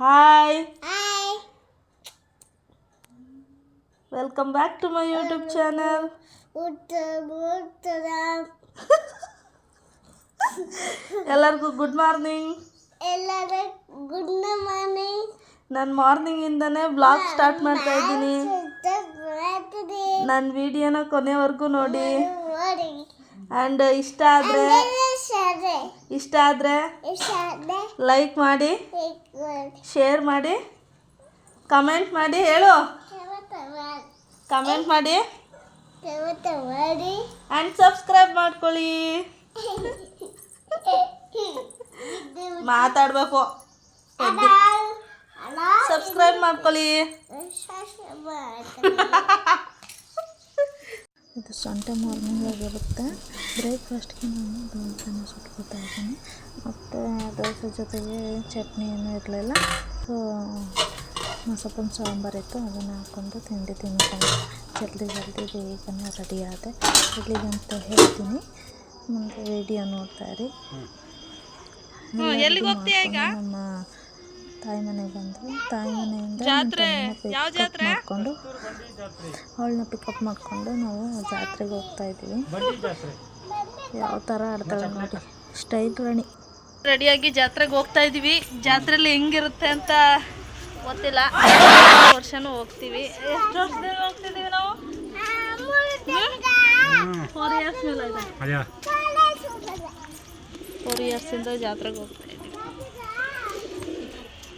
Hi welcome back to my YouTube channel ಎಲ್ಲರಿಗೂ good morning ಎಲ್ಲರ good morning ನಾನು ಮಾರ್ನಿಂಗಿಂದನೇ ಬ್ಲಾಗ್ ಸ್ಟಾರ್ಟ್ ಮಾಡ್ತಾ ಇದ್ದೀನಿ ನನ್ನ ವಿಡಿಯೋನ ಕೊನೆವರೆಗೂ ನೋಡಿ ಆ್ಯಂಡ್ ಇಷ್ಟ ಆದರೆ ಇಷ್ಟ ಆದರೆ ಲೈಕ್ ಮಾಡಿ ಶೇರ್ ಮಾಡಿ ಕಮೆಂಟ್ ಮಾಡಿ ಹೇಳು. ಕಮೆಂಟ್ ಮಾಡಿ. ಮಾಡಿ ಆ್ಯಂಡ್ ಸಬ್ಸ್ಕ್ರೈಬ್ ಮಾಡ್ಕೊಳ್ಳಿ. ಮಾತಾಡಬೇಕು. ಸಬ್ಸ್ಕ್ರೈಬ್ ಮಾಡ್ಕೊಳ್ಳಿ. ಇದು ಸಂಡೆ ಮಾರ್ನಿಂಗ್ ಆಗಿರುತ್ತೆ ಬ್ರೇಕ್ಫಾಸ್ಟ್ಗೆ ನಾನು ದೋಸೆನ ಸುಟ್ಕೋತಾ ಇದ್ದೀನಿ. ಮತ್ತು ದೋಸೆ ಜೊತೆಗೆ ಚಟ್ನಿ ಏನೂ ಇರಲಿಲ್ಲ. ಸೊ ಮಸೊಪ್ಪಿನ ಸಾಂಬಾರು ಇತ್ತು ಅದನ್ನು ಹಾಕ್ಕೊಂಡು ತಿಂಡಿ ತಿನ್ಕೊಂಡು ಜಲ್ದಿ ಜಲ್ದಿ ಬೇಗನೆ ರೆಡಿ ಆದೆ. ಅಂತ ಹೇಳ್ತೀನಿ. ಮುಂದೆ ವಿಡಿಯೋ ನೋಡ್ತಾ ಇರಿ. ಎಲ್ಲಿಗೆ ಹೋಗ್ತೀಯ ಈಗ? ನಮ್ಮ ತಾಯಿ ಮನೆಗೆ ಬಂದು ತಾಯಿ ಮನೆಯಿಂದ ಪಿಕಪ್? ಮಾಡಿಕೊಂಡು ಅವಳನ್ನ ಪಿಕಪ್ ಮಾಡಿಕೊಂಡು ನಾವು ಜಾತ್ರೆಗೆ ಹೋಗ್ತಾ ಇದ್ದೀವಿ. ಯಾವ ಥರ ಆಡ್ತಾಳೆ ನೋಡಿ. ಸ್ಟೈಲ್ ರಾಣಿ. ರೆಡಿಯಾಗಿ ಜಾತ್ರೆಗೆ ಹೋಗ್ತಾ ಇದ್ದೀವಿ. ಜಾತ್ರೆಯಲ್ಲಿ ಹೆಂಗಿರುತ್ತೆ ಅಂತ ಗೊತ್ತಿಲ್ಲ. ವರ್ಷನೂ ಹೋಗ್ತೀವಿ. ಎಷ್ಟು ವರ್ಷದಿಂದ ಹೋಗ್ತಿದ್ದೀವಿ ನಾವು? ಫೋರ್ ಇಯರ್ಸ್ ಮೇಲೆ ಫೋರ್ ಇಯರ್ಸಿಂದ ಜಾತ್ರೆಗೆ ಹೋಗ್ತೀವಿ.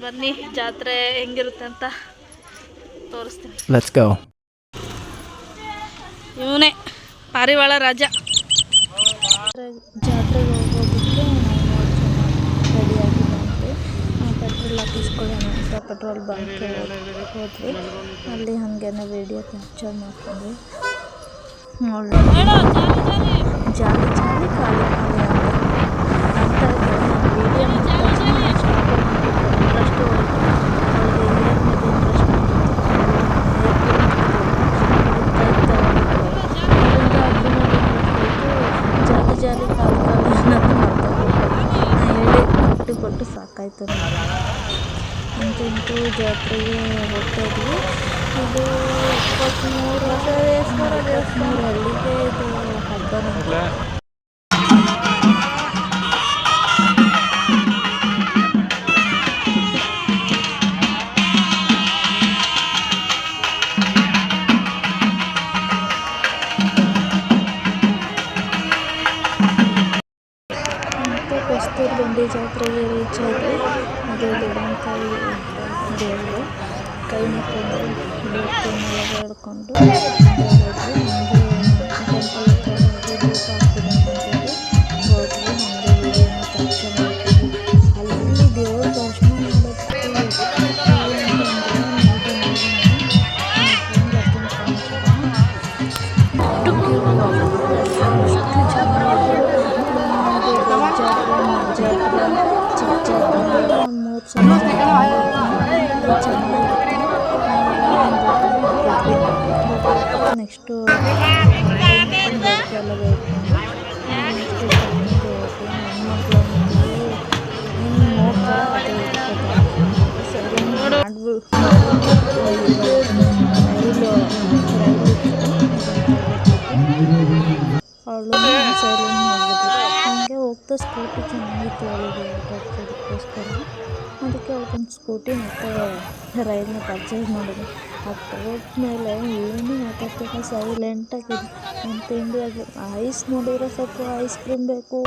ಬನ್ನಿ ಜಾತ್ರೆ ಹೆಂಗಿರುತ್ತೆ ಅಂತ ತೋರಿಸ್ತೀನಿ. Let's go. ಇವನೇ ಪಾರಿವಾಳ ರಾಜ. ಜಾತ್ರೆಗೆ ಹೋಗೋದಕ್ಕೆ ರೆಡಿಯಾಗಿ ಪೆಟ್ರೋಲ್ ಹಾಕಿಸ್ಕೊಳ್ಳೋಣ ಅಂತ ಪೆಟ್ರೋಲ್ ಬಂಕ್ ಹೋದ್ವಿ. ಅಲ್ಲಿ ಹಾಗೇನೆ ವೀಡಿಯೋ ಕ್ಯಾಪ್ಚರ್ ಮಾಡ್ಕೊಂಡ್ವಿ. ನೋಡಿ ಜಾಲಿ ಜಾಲಿ ಖಾಲಿ ಖಾಲಿ ಅಂತ ಅಂತ ವಿಡಿಯೋ ಇಂಟ್ರೆಸ್ಟ್ ಹೋಯಿತು ಅವ್ರಿಗೆ ಏರ್ ಮೇಲೆ ಇಂಟ್ರೆಸ್ಟ್ ಜಾಲಿ ಜಾಲಿ ಖಾಲಿ ಖಾಲಿ ಅನ್ನೋದು ಮರ್ತೋಗ್ಬಿಟ್ಟು ನಾ ಹೇಳಿ ಕೊಟ್ಟು ಕೊಟ್ಟು ಸಾಕಾಯ್ತು ನನಗೆ ಅಂತಂತೂ ಜಾತ್ರೆಗೆ ಹೋಗ್ತಾ ಇದ್ವಿ. ಇದು ಇಪ್ಪತ್ತ್ಮೂರು ದೇವಸ್ಥಾನ ಹಳ್ಳಿಕ್ಕೆ ಇದು ಹಬ್ಬ. ಕಸ್ತೂರು ಬಂಡಿ ಜಾತ್ರೆಗೆ ರೀಚ್ ಆದ್ವಿ ಅದು ದೊಡ್ಡಂತಾಯಿ ದೇವರು. ಕೈ ಹೋದ್ವಿ ನಮಗೆ ಟೆಂಪಲ್ ಹತ್ರ ಹೋಗಿ ಹಾಕ್ತೀನಿ ನೆಕ್ಸ್ಟು ಹೋಗ್ತಾ ಸ್ಕೂಟಿ ಚೆನ್ನಾಗಿತ್ತು ಅವಳಿಗೆ ಅದಕ್ಕೋಸ್ಕರ ಅದಕ್ಕೆ ಅವತ್ತೊಂದು ಸ್ಕೂಟಿ ಮತ್ತು ರೈಲ್ನ ಪರ್ಚೇಸ್ ಮಾಡಿದೆ. ಅದು ತಗೊಂಡ್ಮೇಲೆ ಏನು ಮಾತಾಡ್ತಿಲ್ಲ ಸೈಲೆಂಟಾಗಿದೆ ನನ್ನ ತಿಂಡಿಯಾಗಿ ಐಸ್ ನೋಡಿದ್ರೆ ಸ್ವಲ್ಪ ಐಸ್ ಕ್ರೀಮ್ ಬೇಕು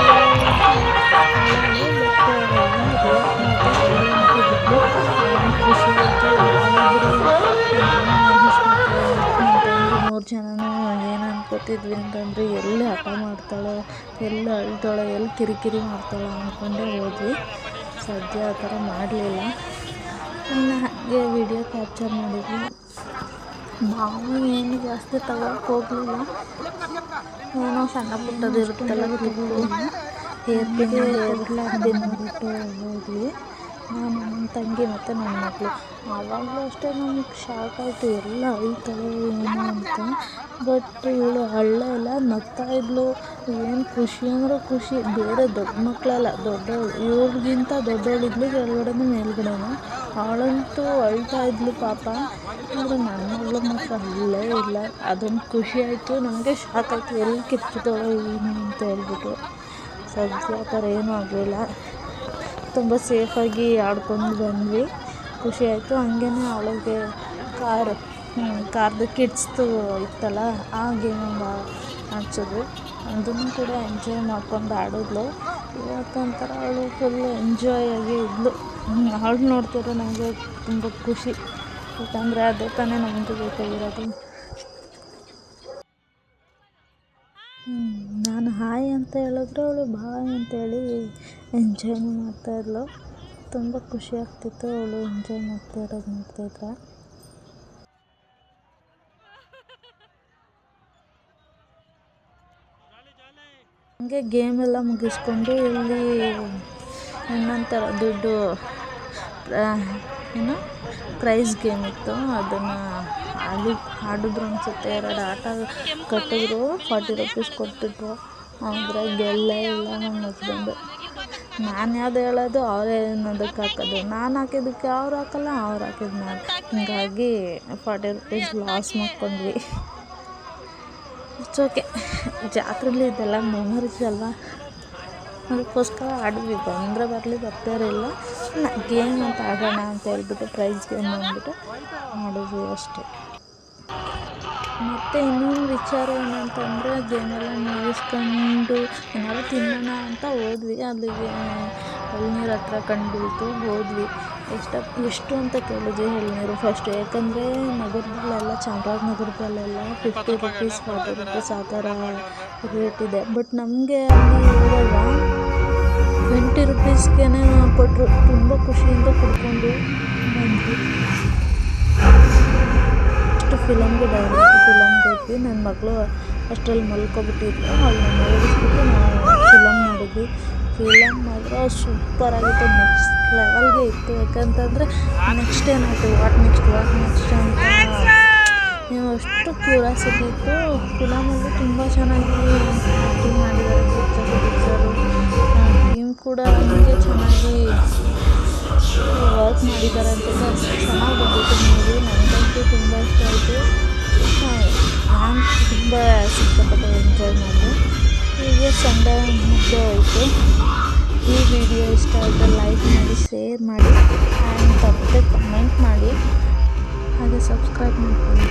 ಮೂರು ಏನು ಅನ್ಕೋತಿದ್ವಿ ಅಂತಂದರೆ ಎಲ್ಲಿ ಹಠ ಮಾಡ್ತಾಳೆ, ಎಲ್ಲಿ ಅಳ್ತಾಳೆ, ಎಲ್ಲಿ ಕಿರಿಕಿರಿ ಮಾಡ್ತಾಳೆ ಅಂದ್ಕೊಂಡೇ ಹೋದ್ವಿ. ಸದ್ಯ ಆ ಥರ ಮಾಡಲಿಲ್ಲ. ಇನ್ನು ಹಾಗೆ ವಿಡಿಯೋ ಕ್ಯಾಪ್ಚರ್ ಮಾಡಿದ್ವಿ. ನಾವು ಏನು ಜಾಸ್ತಿ ತಗೊಳಕ್ಕೆ ಹೋಗಲಿಲ್ಲ. ಏನೋ ಸಣ್ಣ ಪುಟ್ಟದು ಇರುತ್ತಲ್ಲ ಕ್ಲಿಪ್ಪು ಹೇರ್ಪಿಗೆ ಏರ್ಲ ನೋಡ್ಬಿಟ್ಟು ಹೋದ್ವಿ. ನಾನು ನನ್ನ ತಂಗಿ ಮತ್ತು ನನ್ನ ಮಗಳು. ಆವಾಗಲೂ ಅಷ್ಟೇ ನಮ್ಗೆ ಶಾಕ್ ಆಯಿತು. ಎಲ್ಲ ಅಳ್ತಾಳೆ ಏನು ಅಂತ. ಬಟ್ ಇವಳು ಅಳಲೇ ಇಲ್ಲ ನಗ್ತಾ ಇದ್ಲು. ಏನು ಖುಷಿ ಅಂದರೆ ಖುಷಿ. ಬೇರೆ ದೊಡ್ಡ ಮಕ್ಕಳಲ್ಲ ದೊಡ್ಡವಳು. ಇವ್ಳಿಗಿಂತ ದೊಡ್ಡವಳಿದ್ಲು ಕೆಳಗಡೆನೂ ಮೇಲ್ಗಡೆನೂ. ಅವಳಂತೂ ಅಳ್ತಾ ಇದ್ಲು ಪಾಪ. ಆದರೆ ನನ್ನ ಮಗಳು ಮಾತ್ರ ಅಳಲೇ ಇಲ್ಲ. ಅದೊಂದು ಖುಷಿ ಆಯಿತು. ನನಗೆ ಶಾಕ್ ಆಯಿತು. ಎಲ್ಲಿ ಕಿತ್ಬಿಟ್ಟವಳು ಏನು ಅಂತ ಹೇಳ್ಬಿಟ್ಟು. ಸದ್ಯ ಆ ಥರ ಏನೂ ಆಗಲಿಲ್ಲ. ತುಂಬ ಸೇಫಾಗಿ ಆಡ್ಕೊಂಡು ಬಂದ್ವಿ. ಖುಷಿ ಆಯಿತು. ಹಂಗೇ ಅವಳಿಗೆ ಕಾರ್ ಕಾರ್ದು ಕಿಡ್ಸ್ದು ಇತ್ತಲ್ಲ, ಆ ಗೇಮ್ ಆಡ್ಸಿದ್ವಿ. ಅದನ್ನು ಕೂಡ ಎಂಜಾಯ್ ಮಾಡ್ಕೊಂಡು ಆಡಿದ್ಲು. ಇವತ್ತೊಂಥರ ಅವಳು ಫುಲ್ ಎಂಜಾಯ್ ಆಗಿ ಇದ್ಲು. ಅವಳು ನೋಡ್ತಿದ್ರೆ ನನಗೆ ತುಂಬ ಖುಷಿ. ಯಾಕಂದರೆ ಅದೇ ತಾನೇ ನಮಗೆ ಬೇಕಾಗಿರೋದು. ನಾನು ಹಾಯ್ ಅಂತ ಹೇಳಿದ್ರೆ ಅವಳು ಬಾಯ್ ಅಂತೇಳಿ ಎಂಜಾಯ್ ಮಾಡ್ತಾಯಿದ್ಲು ತುಂಬ ಖುಷಿ ಆಗ್ತಿತ್ತು ಅವಳು ಎಂಜಾಯ್ ಮಾಡ್ತಾ ಇರೋದು ನೋಡ್ತಾಯಿದ್ರೆ ಹಂಗೆ ಗೇಮ್ ಎಲ್ಲ ಮುಗಿಸ್ಕೊಂಡು ಇಲ್ಲಿ ಇನ್ನೊಂಥರ ದುಡ್ಡು ಏನು ಪ್ರೈಸ್ ಗೇಮ್ ಇತ್ತು. ಅದನ್ನು ಆಡಿ ಆಡಿದ್ರು ಅನಿಸುತ್ತೆ. ಎರಡು ಆಟ ಕಟ್ಟಿದ್ರು. ಫಾರ್ಟಿ ರುಪೀಸ್ ಕೊಟ್ಟಿದ್ರು. ಆದರೆ ಗೆಲ್ಲೇ ಇಲ್ಲ ನಮ್ಮ ಹಸ್ಬೆಂಡು ನಾನು ಯಾವ್ದು ಹೇಳೋದು ಅವರೇ ಅನ್ನೋದಕ್ಕೆ ಹಾಕೋದು. ನಾನು ಹಾಕಿದ್ದಕ್ಕೆ ಅವ್ರು ಹಾಕಲ್ಲ, ಅವ್ರು ಹಾಕಿದ್ದು ನಾನು ಹಿಂಗಾಗಿ ಫಾರ್ಟಿ ರುಪೀಸ್ ಲಾಸ್ ಮಾಡ್ಕೊಂಡ್ವಿ. ಇಟ್ಸ್ ಓಕೆ ಜಾತ್ರೆಲಿ ಇದೆಲ್ಲ ಮೆಮೊರೀಸ್ ಅಲ್ವಾ? ಅದಕ್ಕೋಸ್ಕರ ಆಡಿದ್ವಿ. ಬಂದರೆ ಬರಲಿ ಬರ್ತಾ ಇರಲಿಲ್ಲ ಗೇಮ್ ಅಂತ ಆಡೋಣ ಅಂತ ಹೇಳ್ಬಿಟ್ಟು ಪ್ರೈಸ್ ಗೇಮ್ ಅಂದ್ಬಿಟ್ಟು ಆಡಿದ್ವಿ ಅಷ್ಟೇ. ಮತ್ತು ಇನ್ನೊಂದು ವಿಚಾರ ಏನಂತಂದರೆ ಅದನ್ನೆಲ್ಲ ಮುಗಿಸ್ಕೊಂಡು ಏನಾದ್ರು ತಿನ್ನೋಣ ಅಂತ ಹೋದ್ವಿ. ಅಲ್ಲಿಗೆ ಎಳ್ನೀರು ಹತ್ರ ಕಂಡುಬಿಡ್ತು ಹೋದ್ವಿ. ಎಷ್ಟು ಎಷ್ಟು ಅಂತ ಕೇಳಿದ್ವಿ ಎಳ್ನೀರು ಫಸ್ಟ್ ಯಾಕಂದರೆ ನಗರದಲ್ಲೆಲ್ಲ ಚಾಮರಾಜನಗರದಲ್ಲೆಲ್ಲ ಫಿಫ್ಟಿ ರುಪೀಸ್ ಫಾರ್ಟಿ ರುಪೀಸ್ ಆ ಥರ ರೇಟ್ ಇದೆ. ಬಟ್ ನಮಗೆ ಅಲ್ಲಿ ಇರೋಲ್ಲ ಟ್ವೆಂಟಿ ರುಪೀಸ್ಗೆ ಕೊಟ್ಟರು ತುಂಬ ಖುಷಿಯಿಂದ ಕುಡ್ಕೊಂಡು ಬಂದ್ವಿ. ಫಿಲಮ್ಗೆ ಡೈರೆಕ್ಟ್ ಫಿಲಮ್ಗೆ ಹೋದ್ವಿ. ನನ್ನ ಮಗಳು ಅಷ್ಟರಲ್ಲಿ ಮಲ್ಕೊಬಿಟ್ಟಿದ್ಲು. ಅಲ್ಲಿ ಮಲಗಿಸ್ಬಿಟ್ಟು ನಾವು ಫಿಲಮ್ ನೋಡಿದ್ವಿ. ಫಿಲಮ್ ಮಾತ್ರ ಸೂಪರಾಗಿತ್ತು ನೆಕ್ಸ್ಟ್ ಲೆವೆಲ್ಗೆ ಇತ್ತು. ಯಾಕಂತಂದರೆ ನೆಕ್ಸ್ಟ್ ಏನಾಯ್ತು? ವಾಟ್ ನೆಕ್ಸ್ಟ್ ವಾಟ್ ನೆಕ್ಸ್ಟ್ ಅಂತ. ನೀವು ಅಷ್ಟು ಕ್ಯೂರಿಯಾಸಿಟಿ ಇತ್ತು. ಫಿಲಮಲ್ಲಿ ತುಂಬ ಚೆನ್ನಾಗಿ ಆ್ಯಕ್ಟಿಂಗ್ ಮಾಡಿದ್ದಾರೆ ಪಿಕ್ಚರ್ ಪಿಕ್ಚರು ಟೀಮ್ ಕೂಡ ನಮಗೆ ಚೆನ್ನಾಗಿ ವರ್ಕ್ ಮಾಡಿದ್ದಾರೆ ಅಂತ ಚೆನ್ನಾಗಿ ಬಂದಿತ್ತು ಮೂವಿ ನನಗಂತೂ ತುಂಬ ಇಷ್ಟ ಆಯಿತು. ನಾನು ತುಂಬ ಸಿಕ್ಕಾಪಟ್ಟೆ ಎಂಜಾಯ್ ಮಾಡಿದೆ. ಹೀಗೆ ಸಂಡೇ ಮುಗ್ದು ಹೋಯಿತು. ಈ ವಿಡಿಯೋ ಇಷ್ಟ ಆದರೆ ಲೈಕ್ ಮಾಡಿ ಶೇರ್ ಮಾಡಿ ಆ್ಯಂಡ್ ತಪ್ಪದೆ ಕಮೆಂಟ್ ಮಾಡಿ. ಹಾಗೆ ಸಬ್ಸ್ಕ್ರೈಬ್ ಮಾಡ್ಕೊಳ್ಳಿ.